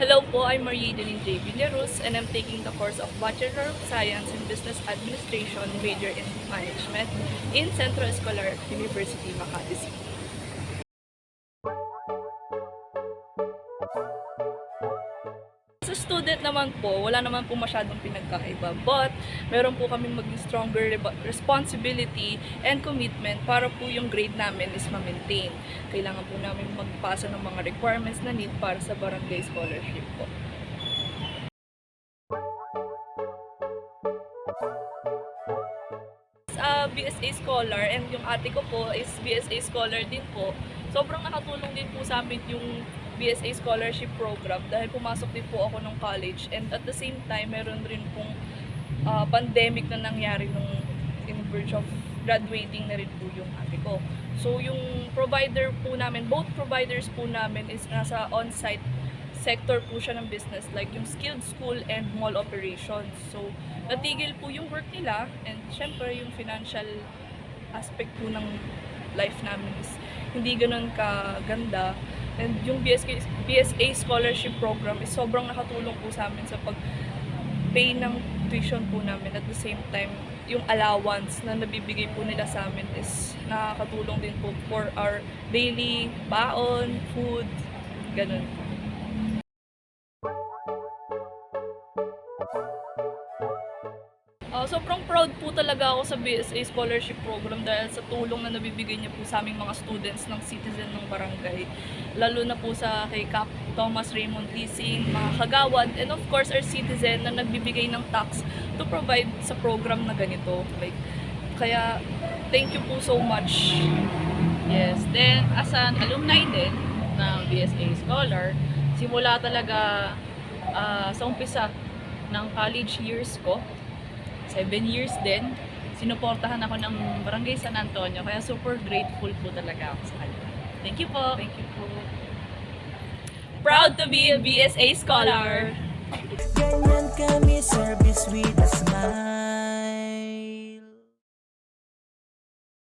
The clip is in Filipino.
Hello po, I'm Marie Delin J. Villaros and I'm taking the course of Bachelor of Science in Business Administration, major in Management in Centro Escolar University, Makati City. Student naman po, wala naman po masyadong pinagkaiba. But, meron po kami maging stronger responsibility and commitment para po yung grade namin is ma-maintain. Kailangan po namin magpasa ng mga requirements na need para sa barangay scholarship po. uh, BSA Scholar and yung ate ko po is BSA Scholar din po. Sobrang nakatulong din po sa amin yung BSA Scholarship Program dahil pumasok din po ako ng college and at the same time meron rin pong uh, pandemic na nangyari nung in verge of graduating na rin po yung ate ko. So yung provider po namin, both providers po namin is nasa on-site sector po siya ng business like yung skilled school and mall operations. So, natigil po yung work nila and syempre yung financial aspect po ng life namin is hindi ganun kaganda. And yung BSK, BSA scholarship program is sobrang nakatulong po sa amin sa pag pay ng tuition po namin at the same time yung allowance na nabibigay po nila sa amin is nakakatulong din po for our daily baon, food, ganun po. Uh, sobrang proud po talaga ako sa BSA Scholarship Program dahil sa tulong na nabibigay niya po sa aming mga students ng citizen ng barangay. Lalo na po sa kay Cap Thomas Raymond Leasing, mga kagawad, and of course our citizen na nagbibigay ng tax to provide sa program na ganito. Like, kaya thank you po so much. Yes. Then, as an alumni din ng BSA Scholar, simula talaga ah, sa umpisa ng college years ko, seven years din, sinuportahan ako ng Barangay San Antonio, kaya super grateful po talaga ako sa kanila. Thank you po. Thank you po. Proud to be a BSA Scholar! Ganyan kami, service with a smile